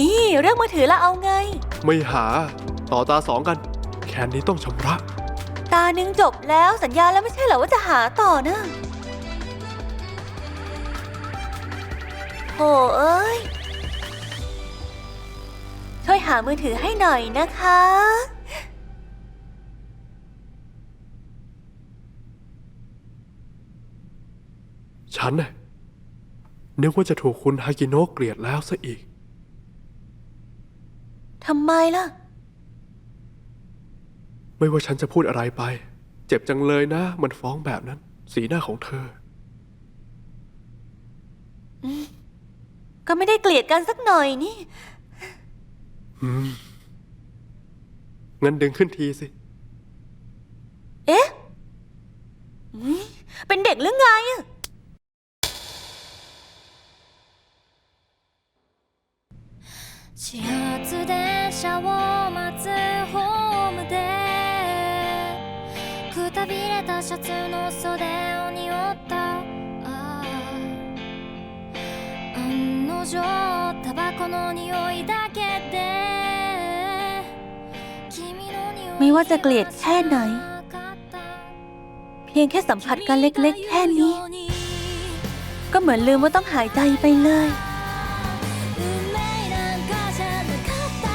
นี่เรื่องมือถือละเอาไง ไม่หา ต่อตาสองกัน แคนนี้ต้องชำระ ตาหนึ่งจบแล้วสัญญาแล้วไม่ใช่เหรอว่าจะหาต่อนะโหเอ้ย ช่วยหามือถือให้หน่อยนะคะ ฉันน่ะนึกว่าจะถูกคุณฮากิโนะเกลียดแล้วซะอีก ทำไมล่ะ ไม่ว่าฉันจะพูดอะไรไป เจ็บจังเลยนะ มันฟ้องแบบนั้น สีหน้าของเธอ ก็ไม่ได้เกลียดกันสักหน่อยนี่ อืม งั้นดึงขึ้นทีสิ เอ๊ะอุ๊ยเป็นเด็กหรือไงอะ 始発電車を待つホームでくたびれたシャツの袖を匂ったああ案の定タバコの匂いだけで君の匂い ไม่ว่าจะเกลียดแค่ไหน เพียงแค่สัมผัสกันเล็กๆ แค่นี้ ก็เหมือนลืมว่าต้องหายใจไปเลย